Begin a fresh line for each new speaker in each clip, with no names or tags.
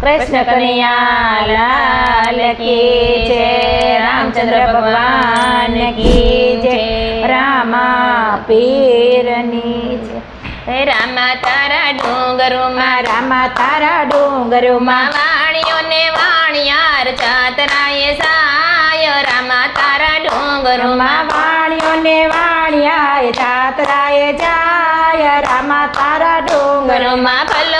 કૃષ્ણ કનૈયા લાલ કી જય રામચંદ્ર ભગવાન કી જય રામા પીરની જય
રામા તારા ડુંગરોમાં
રામા તારા ડુંગરોમાં
વાણીઓને વાણિયાર ચાતરાએ સાય રામા તારા ડુંગરોમાં
રમા વાણિયોને વાણિયાએ જાતરાએ જાય રામા તારા ડુંગરોમાં
ભલો વાણીઓને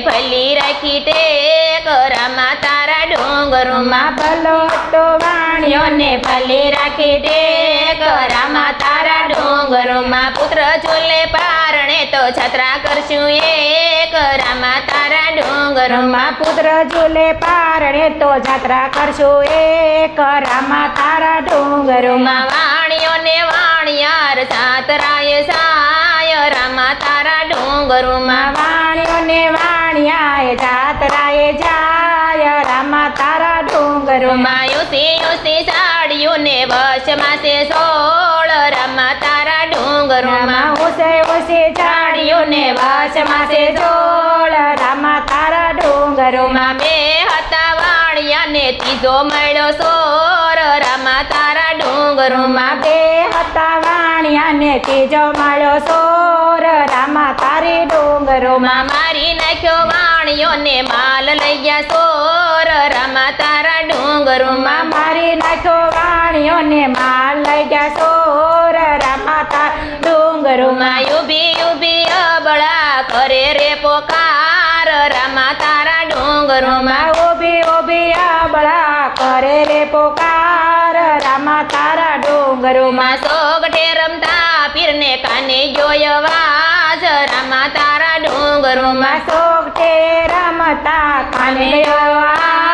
ભલી રાખી ટેક રામા તારા ડુંગરુમાં
ભલો તો વાણિયોને
ભલી રાખી ટેક રામા તારા ડુંગરુમાં પુત્ર ઝૂલે પારણે તો છત્રા કરશું એક રામા તારા ડુંગરુમાં
પુત્ર ઝૂલે પારણે તો જાત્રા કરશું એક રામા તારા ડુંગરુમાં
માં વાણીઓને વાણિયાર સાતરાય સાય, રામા તારા ડુંગરોમાં
ડુંગરોમાં
માયુસી સાડીઓ ને વશમાં છે સોળ રામા તારા ડુંગરોમાં.
રામા ઉસે સાડીઓ ને વાસમાં છે સોળ રામા તારા ડુંગરોમાં.
બે હતા વાણિયાને ત્રીજો મળ્યો સોર રામા તારા ડુંગરોમાં.
માં બે હતા વાણિયાને ત્રીજો માળ્યો સોર રામા તારી ડુંગરોમાં.
માં મારી નાખ્યો વાણિયોને માલ લઈ ગયા સોર ડુંગરોમાં
માં મારી નાખ્યો વાણિયોને માલ લઈ ગયા સોર રામા તારા
યુબી યુબી અબળા કરે રે પોકાર રામા તારા ડુંગરુમાં
ઊભી ઊભી અબળા કરે રે પોકાર રામા તારા ડુંગરોમાં
માં સોગઠે રમતા પીરને કાને જોય વાજ રામા તારા ડુંગરોમાં
માં સોગઠે રમતા કાને ગયો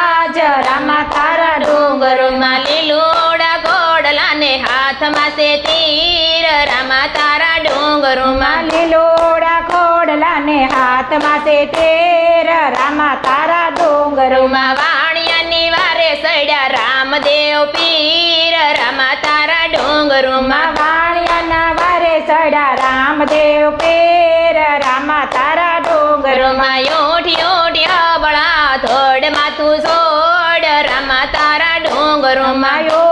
તીર
રામા તારા ડુંગરોમાં
લીલોડા ખોડલાને હાથમાં છે તીર રામા તારા ડુંગરોમાં.
વાણિયાની વારે સડ્યા રામદેવ પીર રામા તારા ડુંગરોમાં.
વાણિયાના વારે સડ્યા રામદેવ પેર રામા તારા ડુંગરોમાં.
યોઠી યોઠી અબળા થોડ માથું સોડ રામા તારા ડુંગરોમાં.
માયો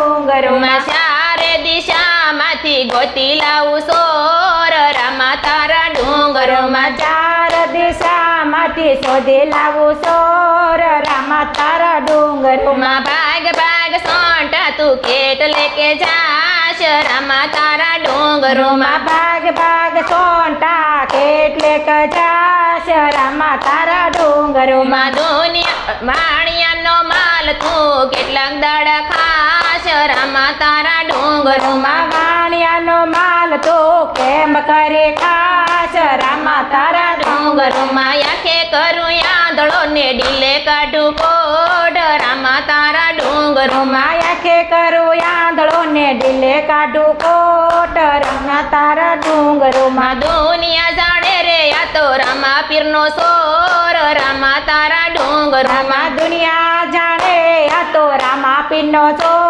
ડુંગરોમાં
ચારે દિશામાંથી ગોતી લાવું સોર. રામા તારા ડુંગરોમાં
ચાર દિશામાંથી શોધી લાવું સોર. રામા તારા ડુંગરોમાં
ભાગ ભાગ સોંટા તું કેટલે કે જાશ. રામા તારા ડુંગરોમાં
ભાગ ભાગ સોંટા કેટલે જાશ. રામા તારા ડુંગરોમાં
દુનિયા, વાણિયાનો માલ તું. કેટલાક દાડા ખાશ રામા તારા ડુંગરોમાં
વાણિયાનો માલ તો કેમ કરે ખાસ? તારા ડુંગરોમાં
યાખે કરું યાદળો ને ડીલે કાઢું. કોડ રામા તારા ડુંગરોમાં
યાખે કરું યાદળો ને ડીલે કાઢું. કોટ રામા તારા ડુંગરોમાં
દુનિયા જાણે રે, આ તો રામા પીરનો સોર. રામા તારા ડુંગરોમાં
દુનિયા જાણે, આ તો રામા પીરનો તારા